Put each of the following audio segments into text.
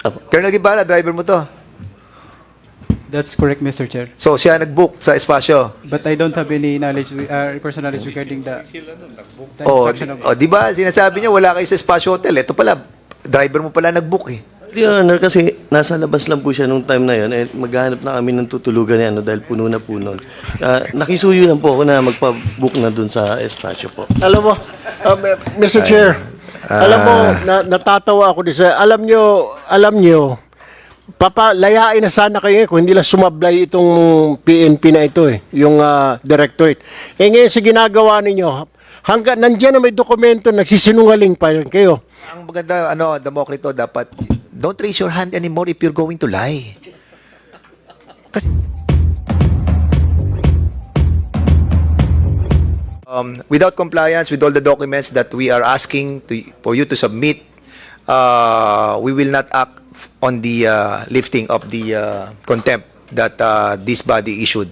Apo. Colonel Guevara, driver mo to. That's correct, Mr. Chair. So, siya nag-book sa espasyo. But I don't have any knowledge, uh, personal knowledge regarding the, the O, instruction of... oh, di ba, sinasabi niya wala kayo sa espasyo hotel. Ito pala, driver mo pala nag-book eh. Your Honor, kasi nasa labas lang po siya nung time na yun. Eh, maghahanap na kami ng tutulugan niya ano, dahil puno na po nun. Ah, nakisuyo lang po ako na magpa-book na dun sa espasyo po. Alam mo, um, Mr. Chair, alam mo, na, natatawa ako din sa, alam nyo, alam nyo, papalayain na sana kayo eh, kung hindi lang sumablay itong PNP na ito eh, yung ah, directorate. Eh ngayon sa ginagawa ninyo, hanggang nandiyan na may dokumento, nagsisinungaling pa rin kayo. Ang maganda, ano, Demokrito, dapat, don't raise your hand anymore if you're going to lie. Kasi, um, without compliance with all the documents that we are asking to, for you to submit, uh, we will not act on the uh, lifting of the uh, contempt that uh, this body issued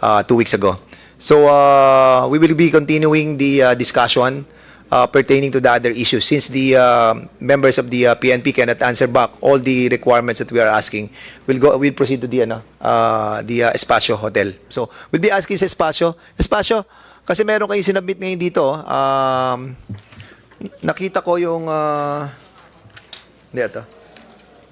uh, two weeks ago. So uh, we will be continuing the uh, discussion uh, pertaining to the other issues. Since the uh, members of the uh, PNP cannot answer back all the requirements that we are asking, we'll go. We'll proceed to the ano, uh, the uh, Espacio Hotel. So we'll be asking sa Espacio, Espacio, kasi meron kayong sinabit ngayon dito. Um, nakita ko yung uh, hindi ito.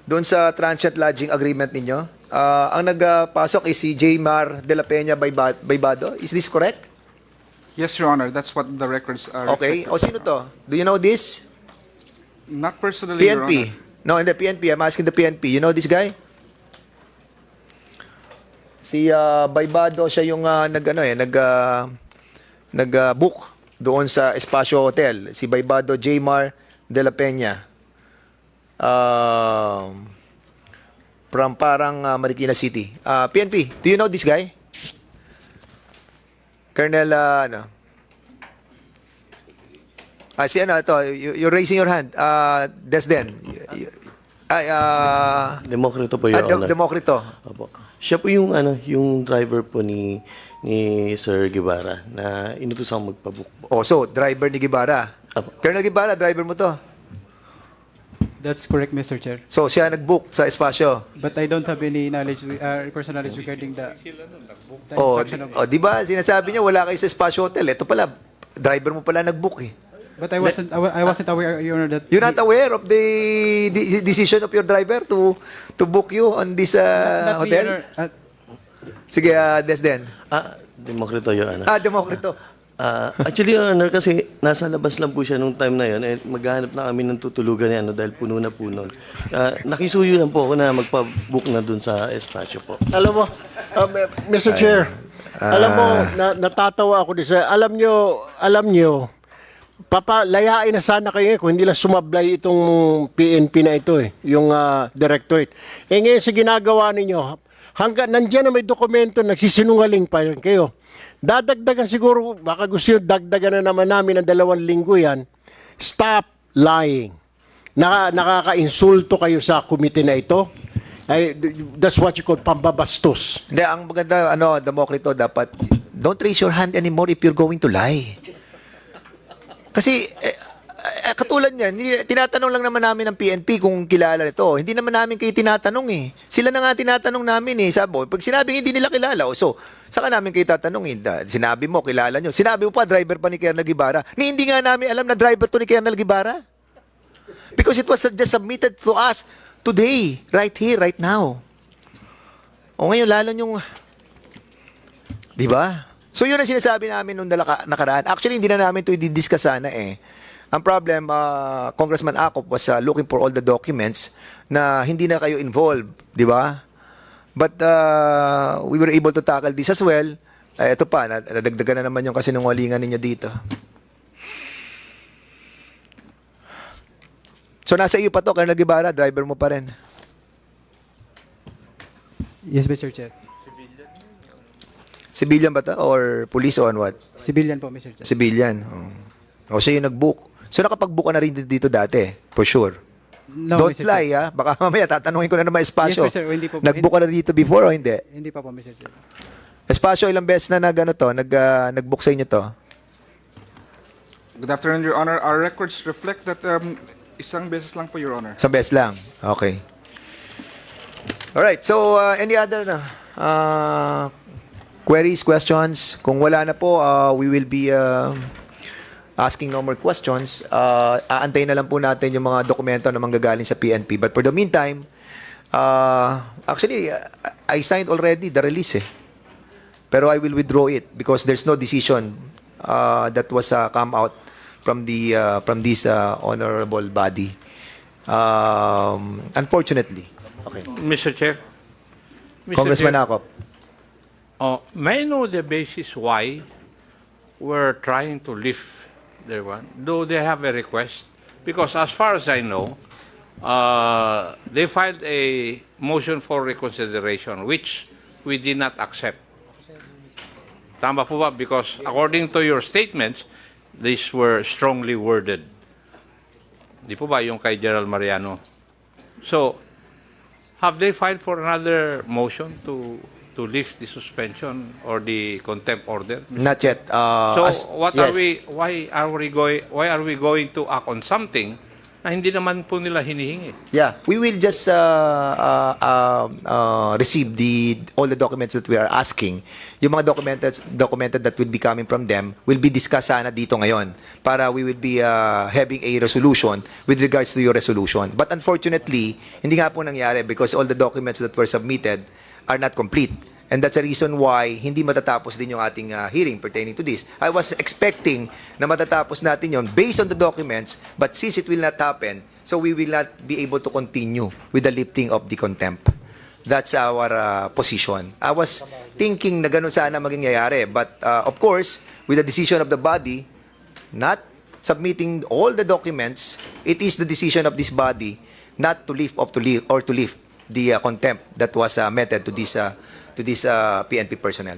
Doon sa transient lodging agreement ninyo, ah, ang nagpasok is si J. Mar de la Peña Bayba- Baybado. Is this correct? Yes, Your Honor. That's what the records are. Okay. O sino to? Do you know this? Not personally, Your PNP. Honor. No, hindi PNP. I'm asking the PNP. You know this guy? Si ah, Baybado, siya yung ah, nag ano eh, nag ah, nag ah, book doon sa Espacio Hotel. Si Baybado J. Mar de la Peña. Um, from parang ah, Marikina City. Ah, PNP, do you know this guy? Colonel, ah, ano? Ah, si ano, ito, you- you're raising your hand. Ah, Desden. Y- y- Ay, ah, Demokrito po, Your ah, Dem- Honor. Demokrito. Opo. Siya po yung ano, yung driver po ni ni Sir Guevara na inutusan magpa-book po. Oh, so, driver ni Gibara. Apo. Colonel Gibara, driver mo to. That's correct, Mr. Chair. So, siya nag-book sa espasyo. But I don't have any knowledge, uh, personal knowledge regarding the, the Oh, instruction di, of... oh, di ba, sinasabi niya wala kayo sa espasyo hotel. Ito pala, driver mo pala nag-book eh. But I wasn't, I wa- I wasn't aware, Your Honor, that... You're not aware of the, the decision of your driver to to book you on this uh, That we, hotel? Honor, uh, Sige, ah, Desden. Ah, Demokrito, Your Honor. Ah, Demokrito. Ah, actually, Your Honor, kasi nasa labas lang po siya nung time na yun. Eh, maghahanap na kami ng tutulugan niya ano, dahil puno na nun. Ah, nakisuyo lang po ako na magpa-book na dun sa espasyo po. Alam mo, um, Mr. Chair, alam mo, na, natatawa ako din sa, alam nyo, alam nyo, papalayain na sana kayo eh, kung hindi lang sumablay itong PNP na ito eh, yung ah, directorate. Eh ngayon sa ginagawa ninyo, hanggang nandiyan na may dokumento, nagsisinungaling pa rin kayo. Dadagdagan siguro, baka gusto nyo, dagdagan na naman namin ng dalawang linggo yan. Stop lying. Naka, nakaka-insulto kayo sa komite na ito. Ay, that's what you call pambabastos. Hindi, ang maganda, ano, Demokrito, dapat, don't raise your hand anymore if you're going to lie. Kasi, eh, katulad niyan, tinatanong lang naman namin ng PNP kung kilala nito. Hindi naman namin kayo tinatanong eh. Sila na nga tinatanong namin eh. Sabi mo, pag sinabi hindi nila kilala, o so, saka namin kayo tatanungin. Da- Sinabi mo, kilala nyo. Sinabi mo pa, driver pa ni Kernel Gibara. Ni hindi nga namin alam na driver to ni Kernel Gibara. Because it was just submitted to us today, right here, right now. O ngayon, lalo yung... Di ba? So yun ang sinasabi namin nung nalaka, nakaraan. Actually, hindi na namin ito i-discuss sana eh. Ang problem, uh, Congressman Acop was uh, looking for all the documents na hindi na kayo involved, di ba? But uh, we were able to tackle this as well. Eh, ito pa, nad- nadagdagan na naman yung kasinungalingan ninyo dito. So nasa iyo pa to, Colonel Guevara, driver mo pa rin. yes, Mr. Chair. Civilian ba to? Or police on what? Civilian po, Mr. Chair. Civilian. Oh. O siya yung nag-book. So nakapag-book ka na rin dito dati, for sure. No, Don't Mr. lie, ha? Baka mamaya tatanungin ko na naman espasyo. Yes, sir, hindi po. Nag-book ka na dito before o hindi? Hindi pa po, Mr. Chair. Espasyo, ilang beses na nag, ano to, nag, ah, nag-book sa inyo to? Good afternoon, Your Honor. Our records reflect that um, isang beses lang po, Your Honor. Isang beses lang. Okay. All right. So, uh, any other na uh, queries, questions? Kung wala na po, uh, we will be uh, asking no more questions. Uh, aantayin na lang po natin yung mga dokumento na manggagaling sa PNP. But for the meantime, uh, actually, uh, I signed already the release eh. Pero I will withdraw it because there's no decision uh, that was uh, come out from the uh, from this uh, honorable body. Um, unfortunately. Okay. Mr. Chair. Mr. Congressman Chair, Akop. oh, may I know the basis why we're trying to lift their one? Do they have a request? Because as far as I know, uh, they filed a motion for reconsideration, which we did not accept. Tama po ba? Because according to your statements, these were strongly worded. Di po ba yung kay Gerald Mariano? So, have they filed for another motion to to lift the suspension or the contempt order? Not yet. Uh, So as- what are yes. we why are we going why are we going to act on something na hindi naman po nila hinihingi? Yeah, we will just uh, uh, uh, uh, receive the all the documents that we are asking. Yung mga documented documented that will be coming from them will be discussed sana dito ngayon para we will be uh, having a resolution with regards to your resolution. But unfortunately, hindi nga po nangyari because all the documents that were submitted are not complete. And that's the reason why hindi matatapos din yung ating uh, hearing pertaining to this. I was expecting na matatapos natin yon based on the documents, but since it will not happen, so we will not be able to continue with the lifting of the contempt. That's our uh, position. I was thinking na ganun sana maging nangyayari. But uh, of course, with the decision of the body, not submitting all the documents, it is the decision of this body not to lift up to lift or to lift the uh, contempt that was uh, meted to this uh, to this uh, PNP personnel.